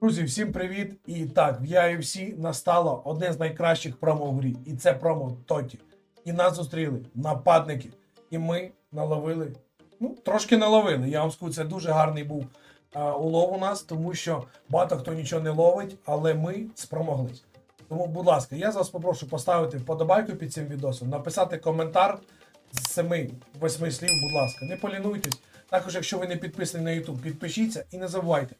Друзі, всім привіт! І так, в UFC настало одне з найкращих промо в грі. І це промо Тоті. І нас зустріли нападники. І ми наловили. Ну, трошки наловили. Я вам скажу, це дуже гарний був а, улов у нас, тому що багато хто нічого не ловить, але ми спромоглись. Тому, будь ласка, я вас попрошу поставити вподобайку під цим відосом, написати коментар з 7-8 слів, будь ласка, не полінуйтесь. Також, якщо ви не підписані на YouTube, підпишіться і не забувайте.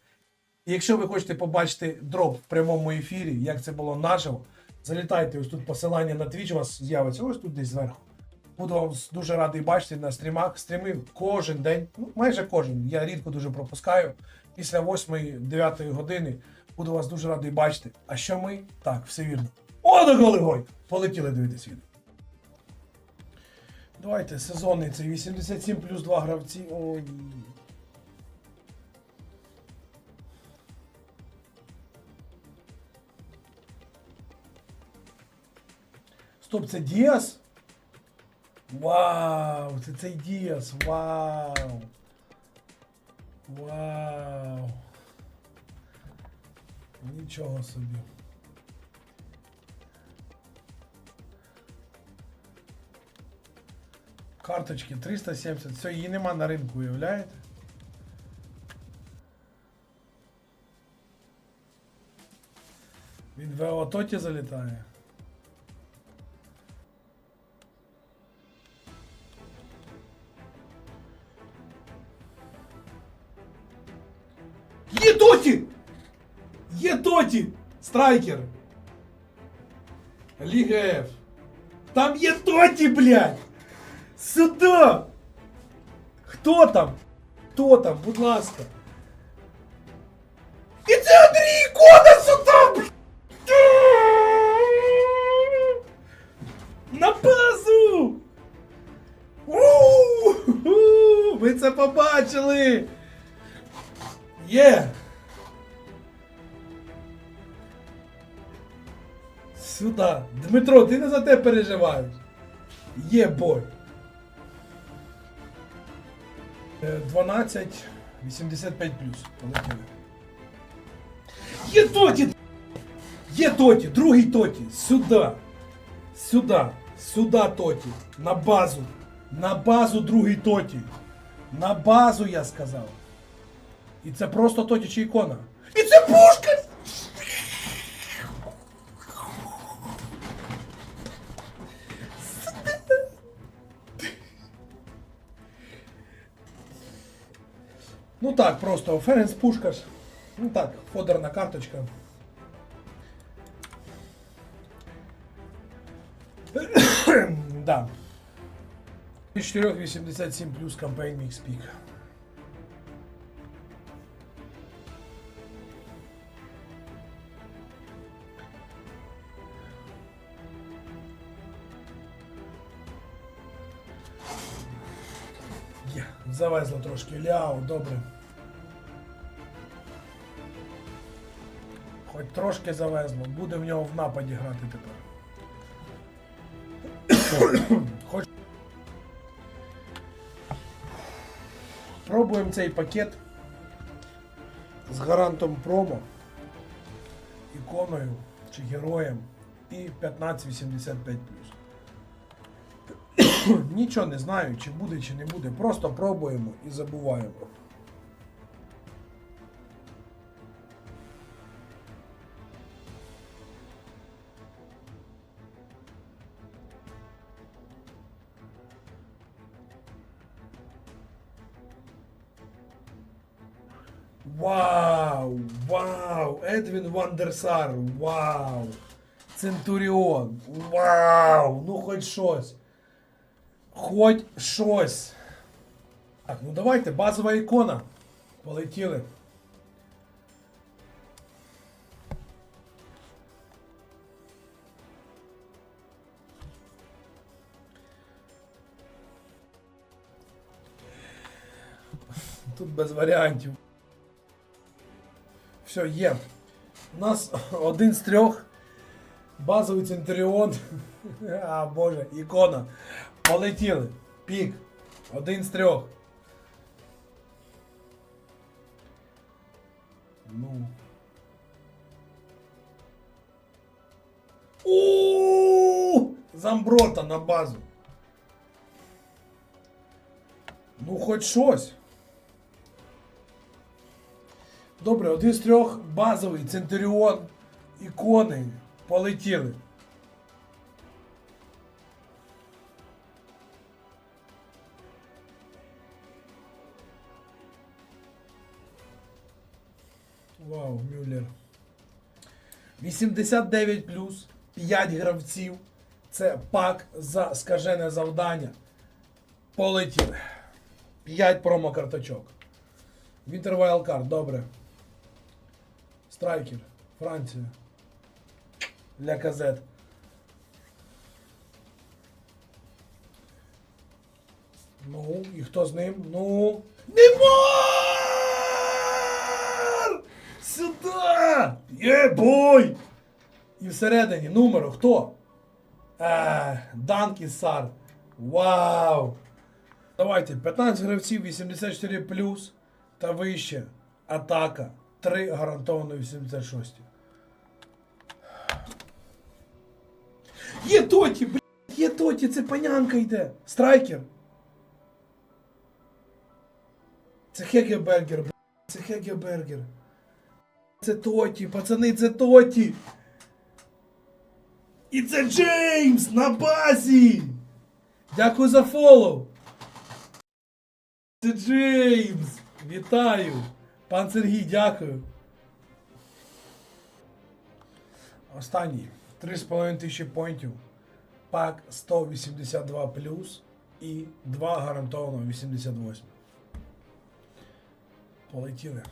Якщо ви хочете побачити дроп в прямому ефірі, як це було наживо, залітайте ось тут посилання на Twitch у вас з'явиться ось тут десь зверху. Буду вам дуже радий бачити на стрімах. Стріми кожен день, ну майже кожен. Я рідко дуже пропускаю. Після 8-9 години буду вас дуже радий бачити. А що ми? Так, все вірно. О, до голигой! Полетіли дивитись відео. Давайте сезонний це 87 плюс 2 гравці. Ой. Стоп, це Діас? Вау, це цей Діас, вау. Вау. Нічого собі. Карточки 370. Все, її нема на ринку, уявляєте? Він в Еототі залітає. Є Тоті! Є Тоті! Страйкер! Ліга F. Там є Тоті, блядь! Сюда! Хто там? Хто там, будь ласка? І це Андрій Ікона сюди! блядь! На базу! Ви це побачили! Є! Сюда. Дмитро, ти не за те переживаєш. Є бой. Е, 12, 85 плюс. Полетіли. Є Тоті! Є Тоті, другий Тоті. Сюда. Сюда. Сюда Тоті. На базу. На базу другий Тоті. На базу я сказав. І це просто Тоті чи ікона. І це пушка! Ну так, просто Ференс Пушкаш. Ну так, фодерна карточка. да. 487 плюс кампейн Мікс Пік. Завезло трошки. Ляу, добре. Трошки завезло. Буде в нього в нападі грати тепер. Хоч... Пробуємо цей пакет з гарантом промо, іконою чи героєм і 1585 Нічого не знаю, чи буде, чи не буде. Просто пробуємо і забуваємо. Вау! Вау! Едвін Вандерсар! Вау! Центуріон! Вау! Ну хоч щось! Хоч щось! Так, ну давайте, базова ікона. Полетіли. Тут без варіантів. Все, є. У нас один з трьох. Базовий центріон. А боже, ікона. Полетіли. Пік. Один з трьох. Ну. У Замброта на базу. Ну, хоч щось. Добре, один з трьох базовий Центуріон ікони полетіли. Вау, Мюллер. 89 плюс, 5 гравців. Це пак за скажене завдання. Полетіли. 5 промокарточок. Вінтер Wildcard, добре. Страйкер, Франція. Для казет. Ну, і хто з ним? Ну. Неймар! Сюда! Є-бой! І всередині номеру хто? Е, Данкі Сар. Вау! Давайте, 15 гравців, 84 плюс та вище. Атака. 3 гарантовано 86. Є Тоті, блядь, є Тоті, це панянка йде. Страйкер. Це Хегебергер, блядь, це Хегебергер. Це Тоті, пацани, це Тоті. І це Джеймс на базі. Дякую за фоллоу. Це Джеймс. Вітаю. Пан Сергій, дякую. Останній. 3,5 тисячі поінтів. Пак 182 плюс і 2 гарантовано 88. Полетіли.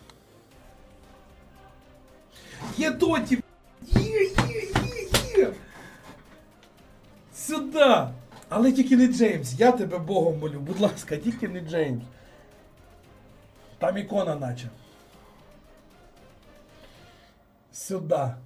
Є доті! Є, є, є, є! Сюда! Але тільки не Джеймс. Я тебе Богом молю, будь ласка, тільки не Джеймс. Там ікона наче. Сюда.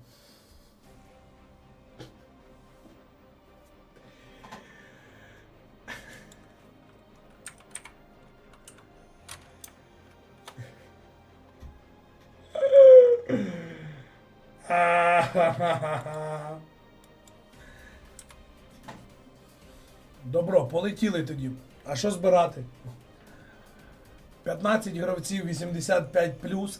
Добро, полетіли тоді. А що збирати? 15 гравців 85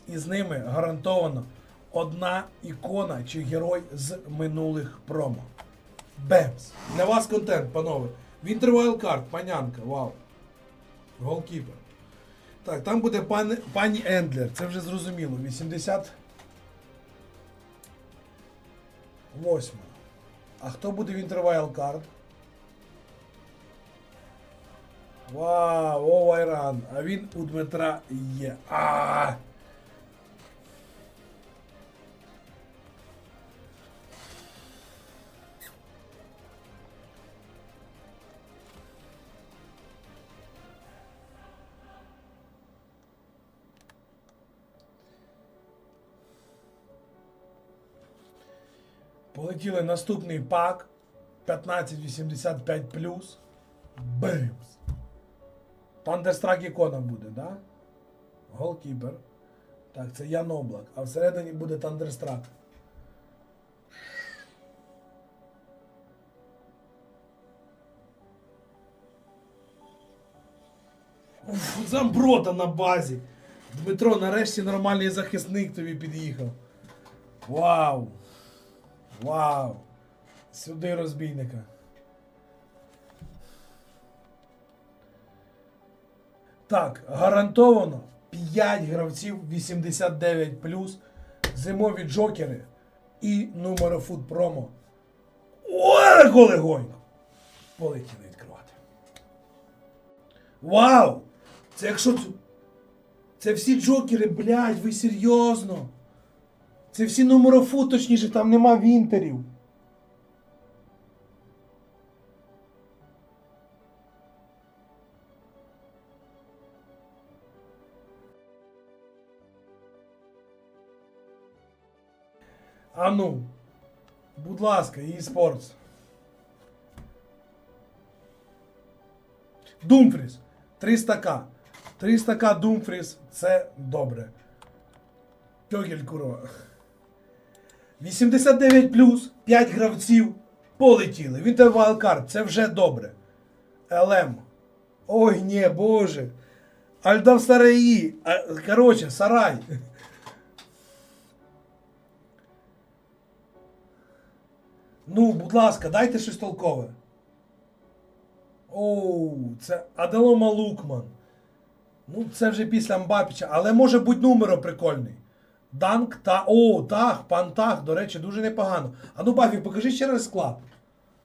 і з ними гарантовано одна ікона чи герой з минулих промо. Бемс! Для вас контент, панове. Winter Wildcard, панянка, вау. Голкіпер. Так, там буде пан, пані Ендлер, це вже зрозуміло. 88. А хто буде Winter Wildcard? Вау, о Вайран. А він у Дмитра є. А! Полетіли наступний пак 1585 плюс. Бимс. Тандерстрак ікона буде, да? Голкіпер. Так, це Ян Облак. А всередині буде Тандерстрак. Уф, Замброта на базі. Дмитро, нарешті нормальний захисник тобі під'їхав. Вау! Вау! Сюди розбійника. Так, гарантовано 5 гравців 89 зимові джокери і Numero промо. Ого легонько! Полетіли відкривати. Вау! Це якщо. Це всі джокери, блядь, ви серйозно? Це всі номерофу, точніше, там нема вінтерів. А ну, будь ласка, e-sports. Думфріс. 300к. 300к Думфріс це добре. Тьогель, курва. 89 плюс, 5 гравців полетіли. Він вайлдкарт, це вже добре. ЛМ. Ой, ні, боже. Альда в сараї. А, Короче, сарай. Ну, будь ласка, дайте щось толкове. Оу, це Аделома Лукман. Ну, це вже після Мбапіча, але може бути номеро прикольний. Данк та. О, Тах, пан Тах, до речі, дуже непогано. А ну, Бафі, покажи ще раз склад.